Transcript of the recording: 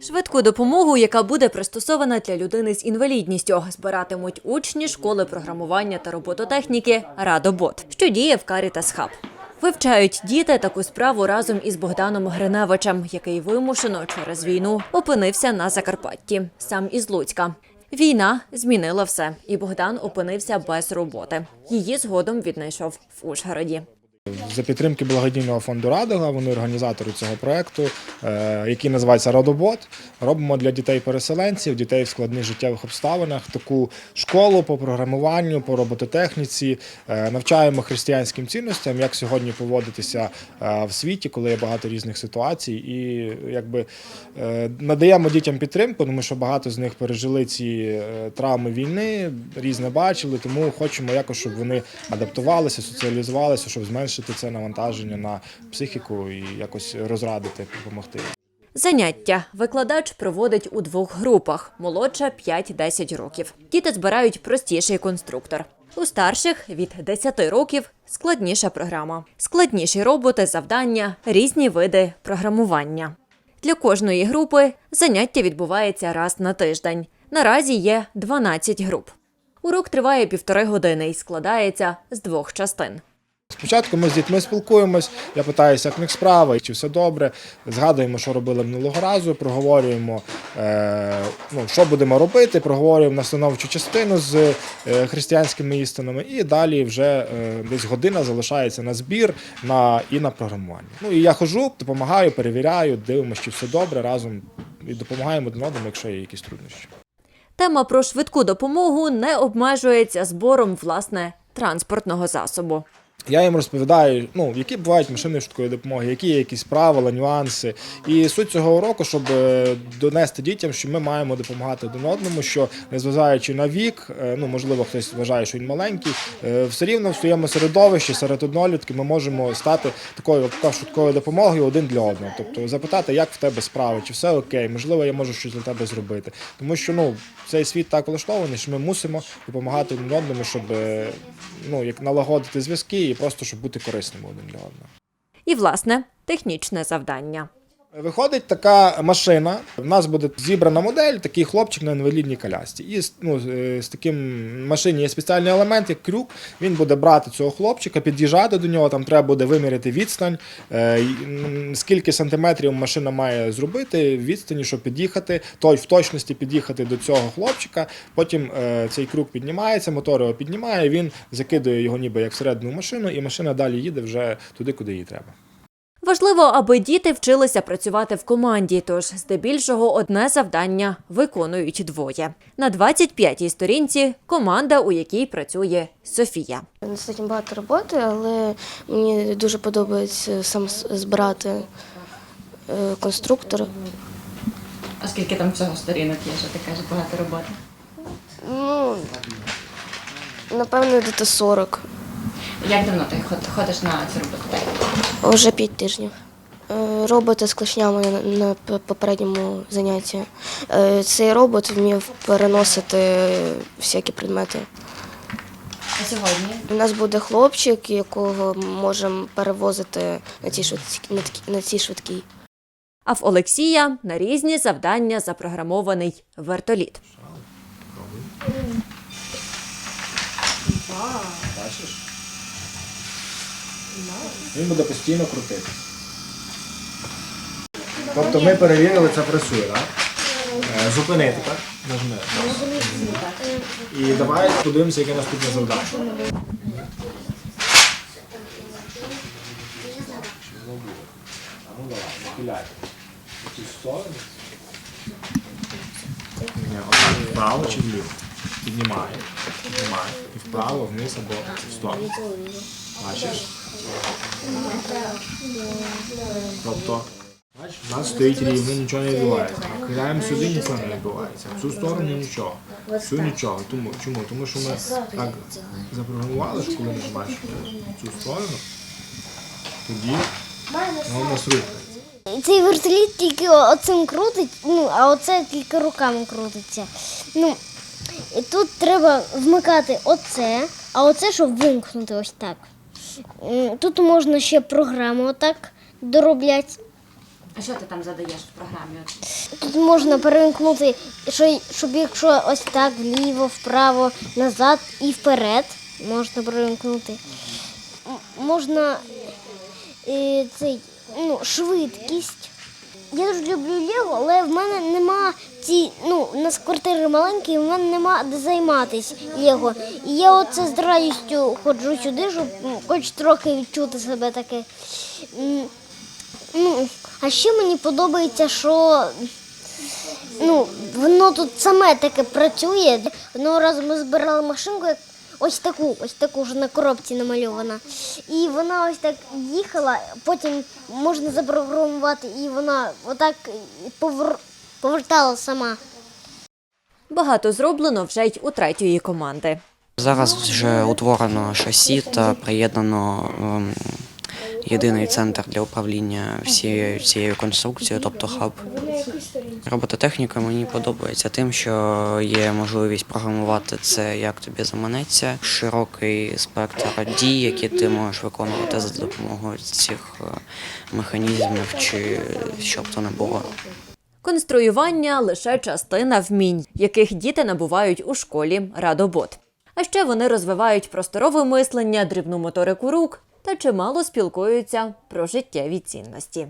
Швидку допомогу, яка буде пристосована для людини з інвалідністю, збиратимуть учні школи програмування та робототехніки Радобот, що діє в Карітас Хаб. Вивчають діти таку справу разом із Богданом Гриневичем, який вимушено через війну опинився на Закарпатті, сам із Луцька. Війна змінила все, і Богдан опинився без роботи. Її згодом віднайшов в Ужгороді. За підтримки благодійного фонду Радуга, вони організатори цього проекту, е, який називається Радобот. Робимо для дітей-переселенців, дітей в складних життєвих обставинах таку школу по програмуванню, по робототехніці, е, навчаємо християнським цінностям, як сьогодні поводитися е, в світі, коли є багато різних ситуацій, і якби надаємо дітям підтримку, тому що багато з них пережили ці травми війни, різне бачили, тому хочемо якось, щоб вони адаптувалися, соціалізувалися, щоб зменшити це навантаження на психіку і якось розрадити, допомогти. Заняття викладач проводить у двох групах: молодша 5-10 років. Діти збирають простіший конструктор. У старших від 10 років складніша програма, складніші роботи, завдання, різні види програмування. Для кожної групи заняття відбувається раз на тиждень. Наразі є 12 груп. Урок триває півтори години і складається з двох частин. Спочатку ми з дітьми спілкуємось, я питаюся, як них справи, чи все добре. Згадуємо, що робили минулого разу, проговорюємо, е, ну, що будемо робити, проговорюємо настановчу частину з е, християнськими істинами, і далі вже е, десь година залишається на збір на, і на програмування. Ну і я хожу, допомагаю, перевіряю, дивимося, чи все добре разом і допомагаємо один одному, якщо є якісь труднощі. Тема про швидку допомогу не обмежується збором власне транспортного засобу. Я їм розповідаю, ну які бувають машини швидкої допомоги, які є якісь правила, нюанси. І суть цього уроку, щоб е, донести дітям, що ми маємо допомагати один одному, що незважаючи на вік, е, ну можливо, хтось вважає, що він маленький, е, все рівно в своєму середовищі серед однолітків ми можемо стати такою швидкою допомогою один для одного. Тобто запитати, як в тебе справи, чи все окей, можливо, я можу щось для тебе зробити. Тому що ну цей світ так влаштований, що ми мусимо допомагати один одному, щоб ну як налагодити зв'язки просто щоб бути корисними один для одного. І, власне, технічне завдання. Виходить така машина. У нас буде зібрана модель, такий хлопчик на інвалідній колясці. І ну, з з таким машині є спеціальний елемент, як крюк. Він буде брати цього хлопчика, під'їжджати до нього. Там треба буде виміряти відстань, е, скільки сантиметрів машина має зробити відстані, щоб під'їхати, той в точності під'їхати до цього хлопчика. Потім е, цей крюк піднімається, мотор його піднімає. Він закидує його ніби як всередину машину, і машина далі їде вже туди, куди їй треба. Важливо, аби діти вчилися працювати в команді, тож здебільшого одне завдання виконують двоє. На 25-й сторінці команда, у якій працює Софія. Достатньо багато роботи, але мені дуже подобається сам збирати е, конструктор. А скільки там всього сторінок є, що ти кажеш, багато роботи? Ну, напевно, десь 40. Як давно ти ходиш на цю роботу? Вже 5 тижнів. Е, Роботи з клешнями на, попередньому занятті. Е, Цей робот вмів переносити всякі предмети. А сьогодні? У нас буде хлопчик, якого можемо перевозити на цій швидкій. На на цій швидкій. А в Олексія на різні завдання запрограмований вертоліт. Бачиш? Він буде постійно крутити. Тобто ми перевірили, це працює, так? Е, Зупинити, так? Нажми. І давай подивимося, яке наступне завдання. Ну давай, нахиляй. Вправо чи вліво? Піднімай, піднімай. І вправо, вниз або в сторону. Бачиш? Тобто, бачиш, у нас стоїть рівно, нічого не відбувається. Нахиляємо сюди, нічого не відбувається. В цю сторону нічого. В цю нічого. Тому, чому? Тому що ми так запрограмували, що коли нажимаєш цю сторону, тоді воно нас рухається. Цей вертоліт тільки оцим крутить, ну, а оце тільки руками крутиться. Ну, і тут треба вмикати оце, а оце, щоб вимкнути ось так. Тут можна ще програму отак доробляти. А що ти там задаєш в програмі? Тут тут можна перемкнути, щоб якщо ось так вліво, вправо, назад і вперед можна перемкнути. Можна е, цей, ну, швидкість. Я дуже люблю Лего, але в мене нема ці, ну, у нас квартири маленькі, в мене нема де займатися Лего. І я оце з радістю ходжу сюди, щоб ну, хоч трохи відчути себе таке. Ну, а ще мені подобається, що ну, воно тут саме таке працює. Одного разу ми збирали машинку, ось таку, ось таку вже на коробці намальована. І вона ось так їхала, потім можна запрограмувати, і вона отак повер... повертала сама. Багато зроблено вже й у третьої команди. Зараз вже утворено шасі та приєднано ем, єдиний центр для управління всією цією конструкцією, тобто хаб. Робототехніка мені подобається тим, що є можливість програмувати це як тобі заманеться, широкий спектр дій, які ти можеш виконувати за допомогою цих е, механізмів чи що б то не було. Конструювання лише частина вмінь, яких діти набувають у школі Радобот. А ще вони розвивають просторове мислення, дрібну моторику рук та чимало спілкуються про життєві цінності.